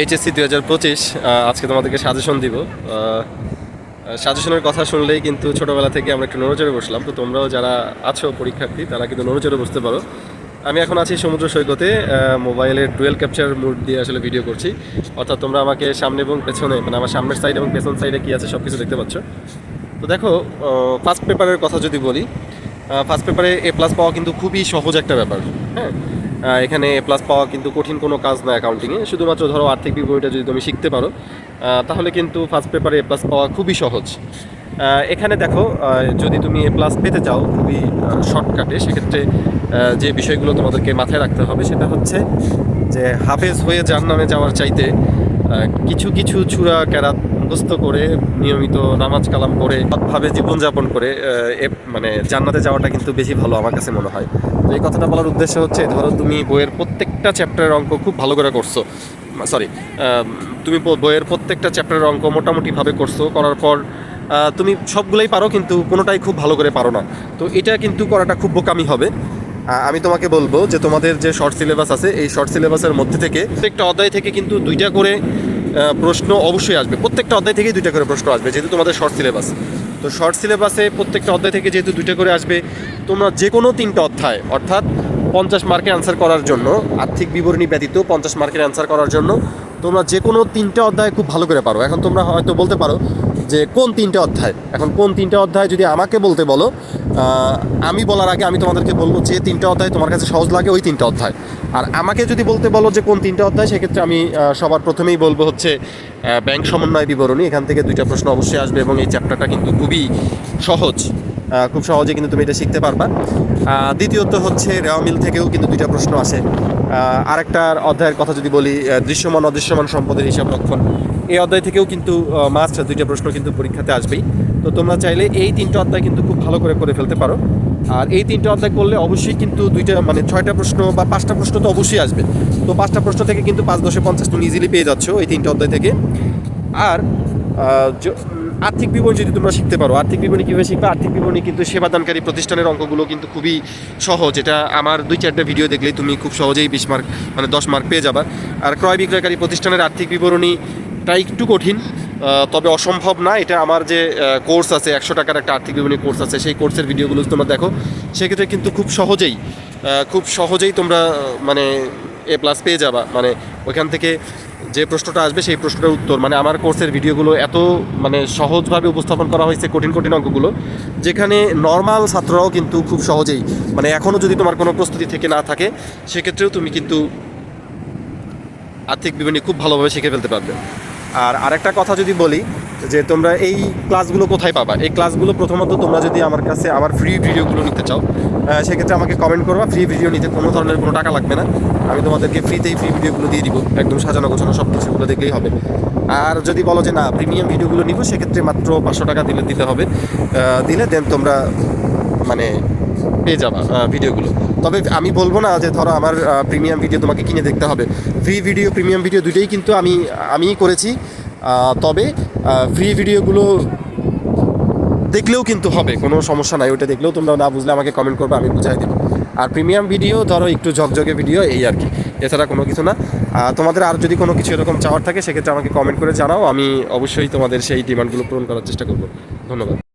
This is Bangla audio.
এইচএসসি দু হাজার পঁচিশ আজকে তোমাদেরকে সাজেশন দিব। সাজেশনের কথা শুনলেই কিন্তু ছোটোবেলা থেকে আমরা একটু নড়চড়ে বসলাম। তো তোমরাও যারা আছো পরীক্ষার্থী, তারা কিন্তু নড়চড়ে বসতে পারো। আমি এখন আছি সমুদ্র সৈকতে মোবাইলের ডুয়েল ক্যাপচার মুড দিয়ে আসলে ভিডিও করছি। অর্থাৎ তোমরা আমাকে সামনে এবং পেছনে মানে আমার সামনের সাইড এবং পেছন সাইডে কী আছে সব কিছু দেখতে পাচ্ছ। তো দেখো ফার্স্ট পেপারের কথা যদি বলি ফার্স্ট পেপারে এ প্লাস পাওয়া কিন্তু খুবই সহজ একটা ব্যাপার। হ্যাঁ? এখানে এ প্লাস পাওয়া কিন্তু কঠিন কোনো কাজ না অ্যাকাউন্টিংয়ে শুধুমাত্র ধরো আর্থিক বিবরণীটা যদি তুমি শিখতে পারো তাহলে কিন্তু ফার্স্ট পেপারে এ প্লাস পাওয়া খুবই সহজ। এখানে দেখো যদি তুমি এ প্লাস পেতে চাও, খুবই শর্টকাটে সেক্ষেত্রে যে বিষয়গুলো তোমাদেরকে মাথায় রাখতে হবে সেটা হচ্ছে যে হাফেজ হয়ে যার নামে যাওয়ার চাইতে কিছু কিছু ছুরা, ক্যারাত মুখস্থ করে, নিয়মিত নামাজ কালাম করে ভাবে জীবনযাপন করে মানে জান্নাতে যাওয়াটা কিন্তু বেশি ভালো আমার কাছে মনে হয়। তো এই কথাটা বলার উদ্দেশ্য হচ্ছে, ধরো তুমি বইয়ের প্রত্যেকটা চ্যাপ্টারের অঙ্ক খুব ভালো করে করছ। সরি তুমি বইয়ের প্রত্যেকটা চ্যাপ্টারের অঙ্ক মোটামুটিভাবে করছ, করার পর তুমি সবগুলোই পারো কিন্তু কোনোটাই খুব ভালো করে পারো না। তো এটা কিন্তু করাটা খুব বোকামি হবে। আমি তোমাকে বলব যে তোমাদের যে শর্ট সিলেবাস আছে, এই শর্ট সিলেবাসের মধ্যে থেকে প্রত্যেকটা অধ্যায় থেকে কিন্তু দুইটা করে প্রশ্ন অবশ্যই আসবে। প্রত্যেকটা অধ্যায় থেকেই দুইটা করে প্রশ্ন আসবে, যেহেতু তোমাদের শর্ট সিলেবাস তো শর্ট সিলেবাসে প্রত্যেকটা অধ্যায় থেকে যেহেতু দুইটা করে আসবে, তোমরা যে কোনো তিনটা অধ্যায়, অর্থাৎ পঞ্চাশ মার্কে অ্যান্সার করার জন্য, আর্থিক বিবরণী ব্যতীত পঞ্চাশ মার্কের অ্যান্সার করার জন্য, তোমরা যে কোনো তিনটা অধ্যায় খুব ভালো করে পারো। এখন তোমরা হয়তো বলতে পারো যে কোন তিনটে অধ্যায়? এখন কোন তিনটে অধ্যায় যদি আমাকে বলতে বলো আমি বলার আগে আমি তোমাদেরকে বলব যে তিনটে অধ্যায় তোমার কাছে সহজ লাগে ওই তিনটে অধ্যায়। আর আমাকে যদি বলতে বলো যে কোন তিনটে অধ্যায়, সেক্ষেত্রে আমি সবার প্রথমেই বলব হচ্ছে ব্যাংক সমন্বয় বিবরণী। এখান থেকে দুইটা প্রশ্ন অবশ্যই আসবে এবং এই চ্যাপ্টারটা কিন্তু খুবই সহজ। খুব সহজে কিন্তু তুমি এটা শিখতে পারবা। দ্বিতীয়ত হচ্ছে রেওয়া মিল থেকেও কিন্তু দুইটা প্রশ্ন আসে। আরেকটার অধ্যায়ের কথা যদি বলি দৃশ্যমান, অদৃশ্যমান সম্পদের হিসাব রক্ষণ। এই অধ্যায় থেকেও কিন্তু মাস্ট দুইটা প্রশ্ন কিন্তু পরীক্ষাতে আসবেই। তো তোমরা চাইলে এই তিনটা অধ্যায় কিন্তু খুব ভালো করে করে ফেলতে পারো। আর এই তিনটা অধ্যায় করলে অবশ্যই কিন্তু দুইটা মানে ছয়টা প্রশ্ন বা পাঁচটা প্রশ্ন তো অবশ্যই আসবে। তো পাঁচটা প্রশ্ন থেকে কিন্তু পাঁচ দশে পঞ্চাশ তুমি ইজিলি পেয়ে যাচ্ছ এই তিনটা অধ্যায় থেকে। আর আর্থিক বিবরণী যদি তোমরা শিখতে পারো, আর্থিক বিবরণী কীভাবে শিখবে? আর্থিক বিবরণী কিন্তু সেবাদানকারী প্রতিষ্ঠানের অঙ্কগুলো কিন্তু খুবই সহজ। এটা আমার দুই চারটা ভিডিও দেখলেই তুমি খুব সহজেই বিশ মার্ক মানে দশ মার্ক পেয়ে যাবা। আর ক্রয় বিক্রয়কারী প্রতিষ্ঠানের আর্থিক বিবরণীটা একটু কঠিন তবে অসম্ভব না। এটা আমার যে কোর্স আছে, একশো টাকার একটা আর্থিক বিবরণী কোর্স আছে, সেই কোর্সের ভিডিওগুলো তোমরা দেখো, সেক্ষেত্রে কিন্তু খুব সহজেই খুব সহজেই তোমরা মানে এ প্লাস পেয়ে যাবা। মানে ওইখান থেকে যে প্রশ্নটা আসবে, সেই প্রশ্নটার উত্তর। মানে আমার কোর্সের ভিডিওগুলো এত মানে সহজভাবে উপস্থাপন করা হয়েছে কঠিন কঠিন অঙ্কগুলো, যেখানে নর্মাল ছাত্ররাও কিন্তু খুব সহজেই মানে এখনও যদি তোমার কোনো প্রস্তুতি থেকে না থাকে, সেক্ষেত্রেও তুমি কিন্তু আর্থিক বিবরণী খুব ভালোভাবে শিখে ফেলতে পারবে। আর আরেকটা কথা যদি বলি, যে তোমরা এই ক্লাসগুলো কোথায় পাবা? এই ক্লাসগুলো প্রথমত তোমরা যদি আমার কাছে আমার ফ্রি ভিডিওগুলো নিতে চাও সেক্ষেত্রে আমাকে কমেন্ট করবা। ফ্রি ভিডিও নিতে কোনো ধরনের কোনো টাকা লাগবে না। আমি তোমাদেরকে ফ্রিতেই ফ্রি ভিডিওগুলো দিয়ে দিব। একদম সাজানো গোছানো সব কিছুগুলো দেখলেই হবে। আর যদি বলো যে না প্রিমিয়াম ভিডিওগুলো নিব, সেক্ষেত্রে মাত্র পাঁচশো টাকা দিলে দিতে হবে। দিলে দেন তোমরা মানে পেয়ে যাবা। ভিডিওগুলো। তবে আমি বলব না যে ধরো আমার প্রিমিয়াম ভিডিও তোমাকে কিনে দেখতে হবে। ফ্রি ভিডিও প্রিমিয়াম ভিডিও দুটোই কিন্তু আমি, আমিই করেছি। তবে ফ্রি ভিডিওগুলো দেখলেও কিন্তু হবে, কোনো সমস্যা নাই। ওটা দেখলেও তোমরা না বুঝলে আমাকে কমেন্ট করবে, আমি বুঝাই দেবো। আর প্রিমিয়াম ভিডিও ধরো একটু ঝকঝকে ভিডিও এই আর কি। এছাড়া কোনো কিছু না। তোমাদের আর যদি কোনো কিছু এরকম চাওয়ার থাকে, সেক্ষেত্রে আমাকে কমেন্ট করে জানাও। আমি অবশ্যই তোমাদের সেই ডিমান্ডগুলো পূরণ করার চেষ্টা করব। ধন্যবাদ।